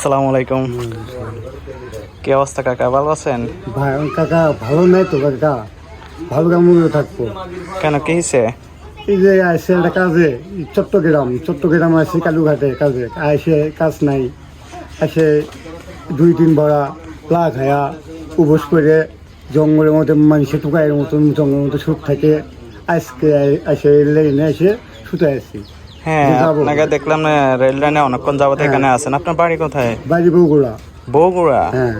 আসসালামু আলাইকুম। কি অবস্থা কাকা ভালো আছেন? ভাই কাকা ভালো নাই তো কাকা। ভালো করে থাকব। কেন কি হয়েছে এই যে আসছে একটা কাজে চট্টগ্রাম চট্টগ্রাম আসছে কালুঘাটে কাজে। আসে কাজ নাই। আসে দুই তিন বড়া লা খায়া উপোস করে জঙ্গলের মধ্যে মানুষে টুকাইয়ের মতন জঙ্গলের মতো সুদ থাকে। আজকে আসে লেনে এসে শুতে আসছি হ্যাঁ। আপনাকে দেখলাম না রেল লাইনে অনেকক্ষণ যাবত হ্যাঁ। এখানে আছেন। আপনার বাড়ি কোথায়? বাড়ি বউগুলা বগুড়া? হ্যাঁ।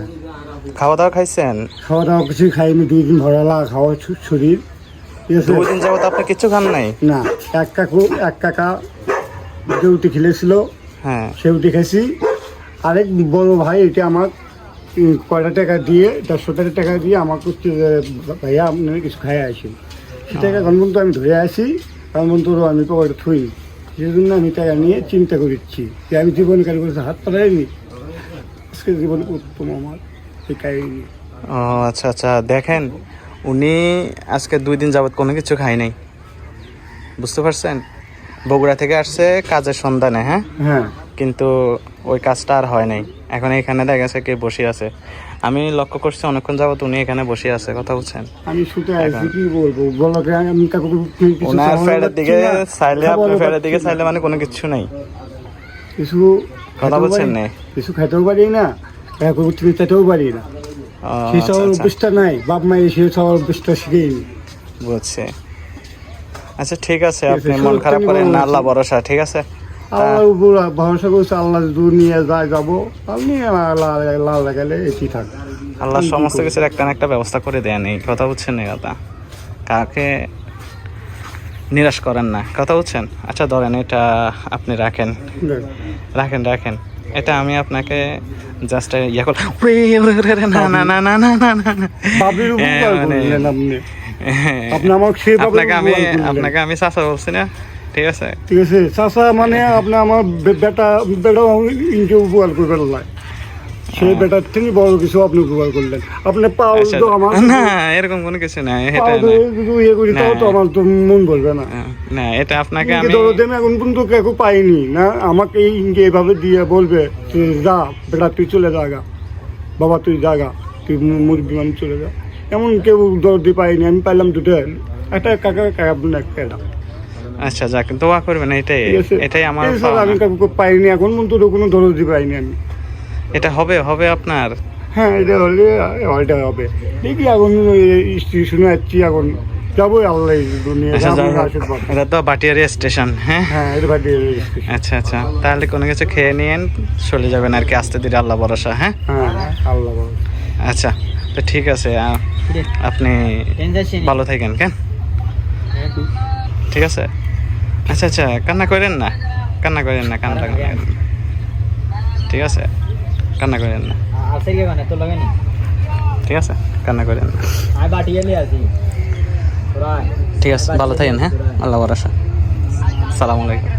খাওয়া দাওয়া খাইছেন? খাওয়া দাওয়া কিছু খাইনি দুই দিন ভরা লা খাওয়া শরীর। আছে? দুদিন যাবত আপনি কিছু খান নাই? না এক কাকু এক কাকা দেউটি খেলেছিল। হ্যাঁ। সেউটি খাইছি। আরেক বড় ভাই এটা আমার কয়টা টাকা দিয়ে দেড়শো টাকা টাকা দিয়ে আমাকে ভাইয়া আপনি কিছু খাই আসি সে টাকা এখন আমি ধরে আসি পর্যন্ত আমি পকেটে থুই। সেই জন্য আমি টাকা নিয়ে চিন্তা করছি যে আমি জীবনে কারি করেছি হাত পাড়াইনি আজকে জীবন উত্তম আমার এই কাহিনী। ও আচ্ছা আচ্ছা দেখেন উনি আজকে দুই দিন যাবত কোনো কিছু খাই নাই। বুঝতে পারছেন? বগুড়া থেকে আসছে কাজের সন্ধানে হ্যাঁ? হ্যাঁ। কিন্তু ওই কাজটা আর হয় নাই। এখন এখানে দেখা গেছে কে বসে আছে। আমি লক্ষ্য করছি অনেকক্ষণ যাবত উনি এখানে বসে আছে কথা বলছেন। আমি শুতে আসছি কি বলব? বলো কি আমি কাকু কিছু ওনার ফেরের দিকে চাইলে আপনার ফেরের দিকে। চাইলে মানে কোনো কিছু নাই। কিছু কথা বলছেন না? কিছু খেতেও পারি না। এখন তুমি খেতেও পারি না। সেই আচ্ছা, সবার আচ্ছা, অভ্যেসটা নাই। বাপ মায়ের সেই সবার অভ্যেসটা শিখেইনি বুঝছি। আচ্ছা ঠিক আছে আপনি মন খারাপ করেন না আল্লাহ ভরসা ঠিক আছে? ভরসা করছে আল্লাহ দুনিয়া যায় যাব। আপনি লাল লাগালে থাক। আল্লাহ সমস্ত কিছুর একটা একটা ব্যবস্থা করে দেন এই কথা বুঝছেন এই কথা। কাকে নিরাশ করেন না কথা বুঝছেন? আচ্ছা ধরেন এটা আপনি রাখেন। রাখেন রাখেন। এটা আমি আপনাকে জাস্ট ইয়ে করলাম। না না না না না না না হ্যাঁ, মানে হ্যাঁ। আপনাকে আমি আপনাকে আমি চাষা বলছি না? ঠিক আছে? ঠিক আছে। চাষা মানে আপনি আমার বেটা বেটা ইনকে উপকার করবেন না। সেই বেটার থেকে বড় কিছু আপনি উপকার করলেন। আপনি পাও আচ্ছা, তো আমার না এরকম কোনো কিছু না এটা ইয়ে করি তাও তো আমার তো মন বলবে না। না এটা আপনাকে আমি এখন পর্যন্ত কেউ পাইনি না? আমাকে ইনকে এভাবে দিয়ে বলবে তুই যা বেটা তুই চলে যাগা। বাবা তুই জাগা তুই মুরগি আমি চলে যা এমন কেউ দরদি পাইনি আমি পাইলাম দুটো। একটা কাকা কাকা একটা। আচ্ছা যাক দোয়া করবেন এটাই এটাই আমার। আমি কাউকে পাইনি এখন পর্যন্ত কোনো দরদি পাইনি আমি। এটা হবে হবে আপনার? হ্যাঁ এটা হলে এটা হবে। দেখি এখন স্ত্রী শুনে যাচ্ছি এখন। যাব আল্লাহ দুনিয়া আচ্ছা এটা তো বাটিয়ারি স্টেশন হ্যাঁ? হ্যাঁ এটা আচ্ছা আচ্ছা তাহলে কোনো কিছু খেয়ে নিয়েন চলে যাবেন আর কি আস্তে ধীরে আল্লাহ ভরসা হ্যাঁ? হ্যাঁ আল্লাহ বাবা। আচ্ছা তো ঠিক আছে আপনি ভালো থাকেন কেন? ঠিক আছে। আচ্ছা আচ্ছা কান্না করেন না। কান্না করেন না কান্না করেন ঠিক আছে? কান্না করেন না। ঠিক আছে? কান্না করেন না। ঠিক আছে ভালো থাকেন হ্যাঁ? আল্লাহ আসা সালাম আলাইকুম।